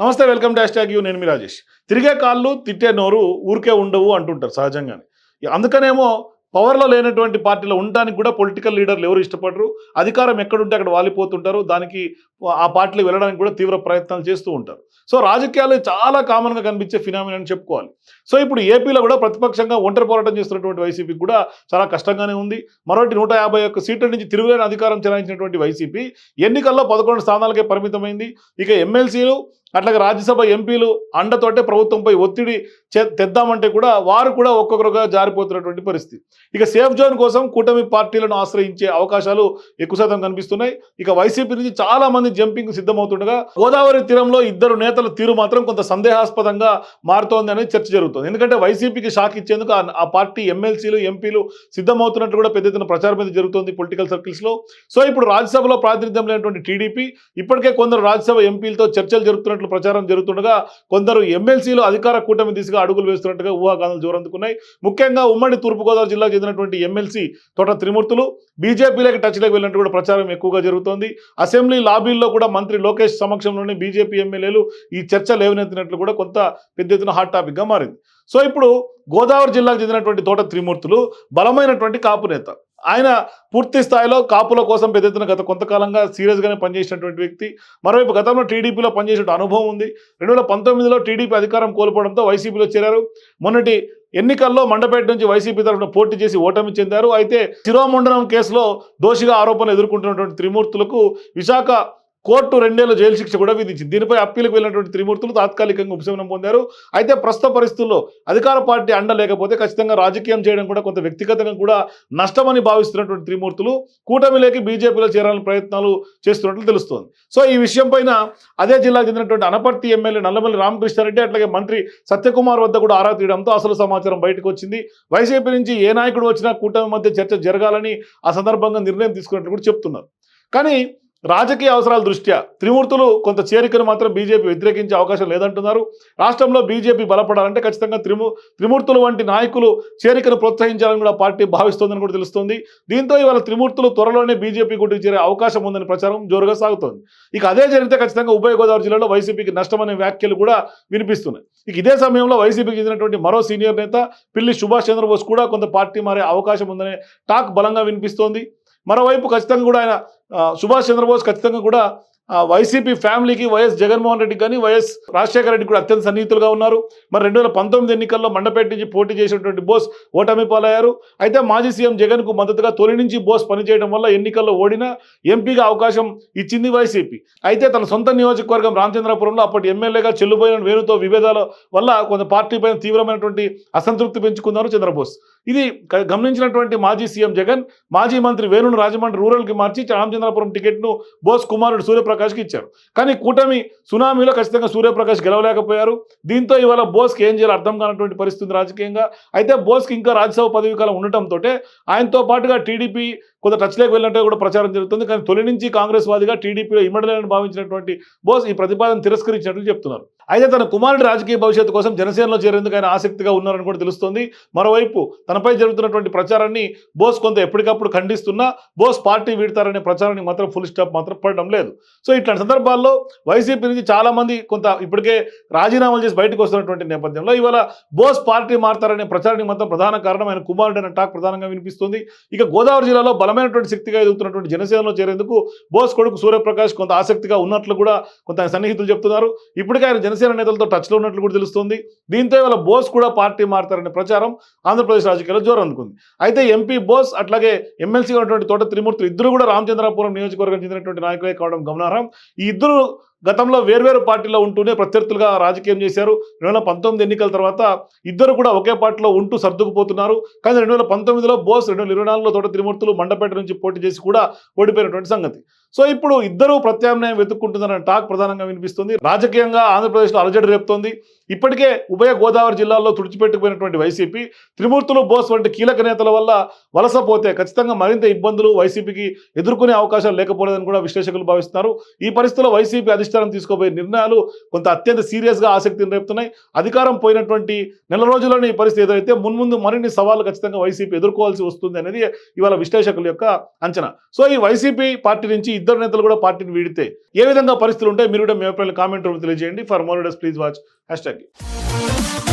నమస్తే welcome to hash you నేను మీ రాజేష్. తిరిగే కాళ్ళు తిట్టే నోరు ఊరికే ఉండవు అంటుంటారు సహజంగానే. అందుకనేమో పవర్లో లేనటువంటి పార్టీలో ఉండడానికి కూడా పొలిటికల్ లీడర్లు ఎవరు ఇష్టపడరు అధికారం ఎక్కడుంటే అక్కడ వాలిపోతుంటారు దానికి ఆ పార్టీలకు వెళ్ళడానికి కూడా తీవ్ర ప్రయత్నాలు చేస్తూ ఉంటారు. సో రాజకీయాలు చాలా కామన్గా కనిపించే ఫినామినా అని చెప్పుకోవాలి. సో ఇప్పుడు ఏపీలో కూడా ప్రతిపక్షంగా ఒంటరి పోరాటం చేస్తున్నటువంటి వైసీపీకి కూడా చాలా కష్టంగానే ఉంది. మరొకటి నూట యాభై ఒక్క సీట్ల నుంచి తిరుగులేని అధికారం చెలాయించినటువంటి వైసీపీ ఎన్నికల్లో పదకొండు స్థానాలకే పరిమితమైంది. ఇక ఎమ్మెల్సీలు అట్లాగే రాజ్యసభ ఎంపీలు అండతోటే ప్రభుత్వంపై ఒత్తిడి చే- తెద్దామంటే కూడా వారు కూడా ఒక్కొక్కరుగా జారిపోతున్నటువంటి పరిస్థితి. ఇక సేఫ్ జోన్ కోసం కూటమి పార్టీలను ఆశ్రయించే అవకాశాలు ఎక్కువ శాతం కనిపిస్తున్నాయి. ఇక వైసీపీ నుంచి చాలా మంది జంపింగ్ సిద్ధమవుతుండగా గోదావరి తీరంలో ఇద్దరు నేతల తీరు మాత్రం కొంత సందేహాస్పదంగా మారుతోంది అనేది చర్చ జరుగుతుంది. ఎందుకంటే వైసీపీకి షాక్ ఇచ్చేందుకు ఆ- పార్టీ ఎమ్మెల్సీలు ఎంపీలు సిద్ధమవుతున్నట్టు కూడా పెద్ద ఎత్తున ప్రచారం మీద జరుగుతుంది పొలిటికల్ సర్కిల్స్లో. సో ఇప్పుడు రాజ్యసభలో ప్రాతినిధ్యం లేనటువంటి టీడీపీ ఇప్పటికే కొందరు రాజ్యసభ ఎంపీలతో చర్చలు జరుగుతున్నట్లు ప్రచారం జరుగుతుండగా కొందరు ఎమ్మెల్సీలు అధికార కూటమి దిశగా అడుగులు వేస్తున్నట్టుగా ఊహాగానాలు జోరందుకున్నాయి. ముఖ్యంగా ఉమ్మడి తూర్పుగోదావరి జిల్లాకు చెందినటువంటి ఎమ్మెల్సీ తోట త్రిమూర్తులు బీజేపీలోకి టచ్లోకి వెళ్ళినట్టు కూడా ప్రచారం ఎక్కువగా జరుగుతోంది. అసెంబ్లీ ఢిల్లీలో కూడా మంత్రి లోకేష్ సమక్షంలోనే బీజేపీ ఎమ్మెల్యేలు ఈ చర్చ లేవనెత్తినట్లు కూడా కొంత పెద్ద ఎత్తున హాట్ టాపిక్గా మారింది. సో ఇప్పుడు గోదావరి జిల్లాకు చెందినటువంటి తోట త్రిమూర్తులు బలమైనటువంటి కాపు నేత. ఆయన పూర్తి స్థాయిలో కాపుల కోసం పెద్ద ఎత్తున గత కొంతకాలంగా సీరియస్గానే పనిచేసినటువంటి వ్యక్తి. మరోవైపు గతంలో టీడీపీలో పనిచేసిన అనుభవం ఉంది. రెండు వేల పంతొమ్మిదిలో టీడీపీ అధికారం కోల్పోవడంతో వైసీపీలో చేరారు. మొన్నటి ఎన్నికల్లో మండపేట నుంచి వైసీపీ తరఫున పోటీ చేసి ఓటమి చెందారు. అయితే శిరోమండనం కేసులో దోషిగా ఆరోపణలు ఎదుర్కొంటున్నటువంటి త్రిమూర్తులకు విశాఖ కోర్టు రెండేళ్ళ జైలు శిక్ష కూడా విధించింది. దీనిపై అప్పీలకు వెళ్ళినటువంటి త్రిమూర్తులు తాత్కాలికంగా ఉపశమనం పొందారు. అయితే ప్రస్తుత పరిస్థితుల్లో అధికార పార్టీ అండ లేకపోతే ఖచ్చితంగా రాజకీయం చేయడం కూడా కొంత వ్యక్తిగతంగా కూడా నష్టమని భావిస్తున్నటువంటి త్రిమూర్తులు కూటమిలోకి బీజేపీలో చేరాలని ప్రయత్నాలు చేస్తున్నట్లు తెలుస్తోంది. సో ఈ విషయం పైన అదే జిల్లాకు చెందినటువంటి అనపర్తి ఎమ్మెల్యే నల్లమల్లి రామకృష్ణారెడ్డి అట్లాగే మంత్రి సత్యకుమార్ వద్ద కూడా ఆరా తీయడంతో అసలు సమాచారం బయటకు వచ్చింది. వైసీపీ నుంచి ఏ నాయకుడు వచ్చినా కూటమి మధ్య చర్చ జరగాలని ఆ సందర్భంగా నిర్ణయం తీసుకున్నట్లు కూడా చెప్తున్నారు. కానీ రాజకీయ అవసరాల దృష్ట్యా త్రిమూర్తులు కొంత చేరికను మాత్రం బీజేపీ వ్యతిరేకించే అవకాశం లేదంటున్నారు. రాష్ట్రంలో బీజేపీ బలపడాలంటే ఖచ్చితంగా త్రిము త్రిమూర్తులు వంటి నాయకులు చేరికను ప్రోత్సహించాలని కూడా పార్టీ భావిస్తోందని కూడా తెలుస్తోంది. దీంతో ఇవాళ త్రిమూర్తులు త్వరలోనే బీజేపీ గుడికి చేరే అవకాశం ఉందని ప్రచారం జోరుగా సాగుతోంది. ఇక అదే జరిగితే ఖచ్చితంగా ఉభయ గోదావరి జిల్లాలో వైసీపీకి నష్టమనే వ్యాఖ్యలు కూడా వినిపిస్తున్నాయి. ఇక ఇదే సమయంలో వైసీపీకి చెందినటువంటి మరో సీనియర్ నేత పిల్లి సుభాష్ చంద్రబోస్ కూడా కొంత పార్టీ మారే అవకాశం ఉందనే టాక్ బలంగా వినిపిస్తోంది. మరోవైపు ఖచ్చితంగా కూడా ఆయన సుభాష్ చంద్రబోస్ ఖచ్చితంగా కూడా వైసీపీ ఫ్యామిలీకి వైఎస్ జగన్మోహన్ రెడ్డి కానీ వైఎస్ రాజశేఖర రెడ్డి కూడా అత్యంత సన్నిహితులుగా ఉన్నారు. మరి రెండు వేల పంతొమ్మిది ఎన్నికల్లో మండపేట నుంచి పోటీ చేసినటువంటి బోస్ ఓటమి పాలయ్యారు. అయితే మాజీ సీఎం జగన్కు మద్దతుగా తొలి నుంచి బోస్ పనిచేయడం వల్ల ఎన్నికల్లో ఓడినా ఎంపీగా అవకాశం ఇచ్చింది వైసీపీ. అయితే తన సొంత నియోజకవర్గం రామచంద్రపురంలో అప్పటి ఎమ్మెల్యేగా చెల్లుబోయిన వేణుతో విభేదాల వల్ల కొంత పార్టీ పైన తీవ్రమైనటువంటి అసంతృప్తి పెంచుకున్నారు చంద్రబోస్. ఇది గమనించినటువంటి మాజీ సీఎం జగన్ మాజీ మంత్రి వేణును రాజమండ్రి రూరల్కి మార్చి రామచంద్రపురం టికెట్ను బోస్ కుమారుడు సూర్యప్రకాష్కి ఇచ్చారు. కానీ కూటమి సునామీలో ఖచ్చితంగా సూర్యప్రకాష్ గెలవలేకపోయారు. దీంతో ఇవాళ బోస్కి ఏం చేయాలో అర్థం కానటువంటి పరిస్థితి రాజకీయంగా. అయితే బోస్కి ఇంకా రాజ్యసభ పదవి కాలం ఉండటంతో ఆయనతో పాటుగా టీడీపీ కొంత టచ్లోకి వెళ్ళినట్టు కూడా ప్రచారం జరుగుతుంది. కానీ తొలి నుంచి కాంగ్రెస్ వాదిగా టీడీపీలో ఇమ్మడలేని భావించినటువంటి బోస్ ఈ ప్రతిపాదన తిరస్కరించినట్లు చెప్తున్నారు. అయితే తన కుమారుడి రాజకీయ భవిష్యత్తు కోసం జనసేనలో చేరేందుకు ఆయన ఆసక్తిగా ఉన్నారని కూడా తెలుస్తోంది. మరోవైపు తనపై జరుగుతున్నటువంటి ప్రచారాన్ని బోస్ కొంత ఎప్పటికప్పుడు ఖండిస్తున్నా బోస్ పార్టీ వీడతారనే ప్రచారానికి మాత్రం ఫుల్ స్టాప్ మాత్రం పడడం లేదు. సో ఇట్లాంటి సందర్భాల్లో వైసీపీ నుంచి చాలామంది కొంత ఇప్పటికే రాజీనామాలు చేసి బయటకు వస్తున్నటువంటి నేపథ్యంలో ఇవాళ బోస్ పార్టీ మారతారనే ప్రచారానికి మాత్రం ప్రధాన కారణం ఆయన కుమారుడు అనే టాక్ ప్రధానంగా వినిపిస్తుంది. ఇక గోదావరి జిల్లాలో బలమైనటువంటి శక్తిగా ఎదుగుతున్నటువంటి జనసేనలో చేరేందుకు బోస్ కొడుకు సూర్యప్రకాష్ కొంత ఆసక్తిగా ఉన్నట్లు కూడా కొంత ఆయన సన్నిహితులు చెప్తున్నారు. ఇప్పటికే ఆయన జనసేన నేతలతో టచ్లో ఉన్నట్లు కూడా తెలుస్తుంది. దీంతో ఇవాళ బోస్ కూడా పార్టీ మారతారనే ప్రచారం ఆంధ్రప్రదేశ్ రాజకీయాల్లో జోరు అందుకుంది. అయితే ఎంపీ బోస్ అట్లాగే ఎమ్మెల్సీగా ఉన్నటువంటి తోట త్రిమూర్తులు ఇద్దరు కూడా రామచంద్రపురం నియోజకవర్గం చెందినటువంటి నాయకులే కావడం గమనార్హం. ఈ ఇద్దరు గతంలో వేర్వేరు పార్టీలో ఉంటూనే ప్రత్యర్థులుగా రాజకీయం చేశారు. రెండు వేల పంతొమ్మిది ఎన్నికల తర్వాత ఇద్దరు కూడా ఒకే పార్టీలో ఉంటూ సర్దుకుపోతున్నారు. కానీ రెండు వేల పంతొమ్మిదిలో బోస్ రెండు వేల ఇరవై నాలుగులో తోట త్రిమూర్తులు మండపేట నుంచి పోటీ చేసి కూడా ఓడిపోయినటువంటి సంగతి. సో ఇప్పుడు ఇద్దరు ప్రత్యామ్నాయం వెతుక్కుంటున్నారన్న టాక్ ప్రధానంగా వినిపిస్తుంది. రాజకీయంగా ఆంధ్రప్రదేశ్ ఆంధ్రప్రదేశ్లో అలజడి రేపుతోంది. ఇప్పటికే ఉభయ గోదావరి జిల్లాల్లో తుడిచిపెట్టుకుపోయినటువంటి వైసీపీ త్రిమూర్తులు బోస్ వంటి కీలక నేతల వల్ల వలస పోతే ఖచ్చితంగా మరింత ఇబ్బందులు వైసీపీకి ఎదుర్కొనే అవకాశాలు లేకపోలేదని కూడా విశ్లేషకులు భావిస్తున్నారు. ఈ పరిస్థితుల్లో వైసీపీ అధిష్టానం తీసుకోబోయే నిర్ణయాలు కొంత అత్యంత సీరియస్గా ఆసక్తిని రేపుతున్నాయి. అధికారం పోయినటువంటి నెల రోజుల్లోనే ఈ పరిస్థితి ఎదురైతే మున్ముందు మరిన్ని సవాళ్ళు ఖచ్చితంగా వైసీపీ ఎదుర్కోవాల్సి వస్తుంది అనేది ఇవాళ విశ్లేషకుల యొక్క అంచనా. సో ఈ వైసీపీ పార్టీ నుంచి ఇద్దరు నేతలు కూడా పార్టీని వీడితే ఏ విధంగా పరిస్థితులు ఉంటాయి మీరు కూడా మీ అభిప్రాయాలు కామెంట్ రూపంలో తెలియజేయండి. ఫర్ మోర్ డస్ ప్లీజ్ వాచ్. Hash Alegre.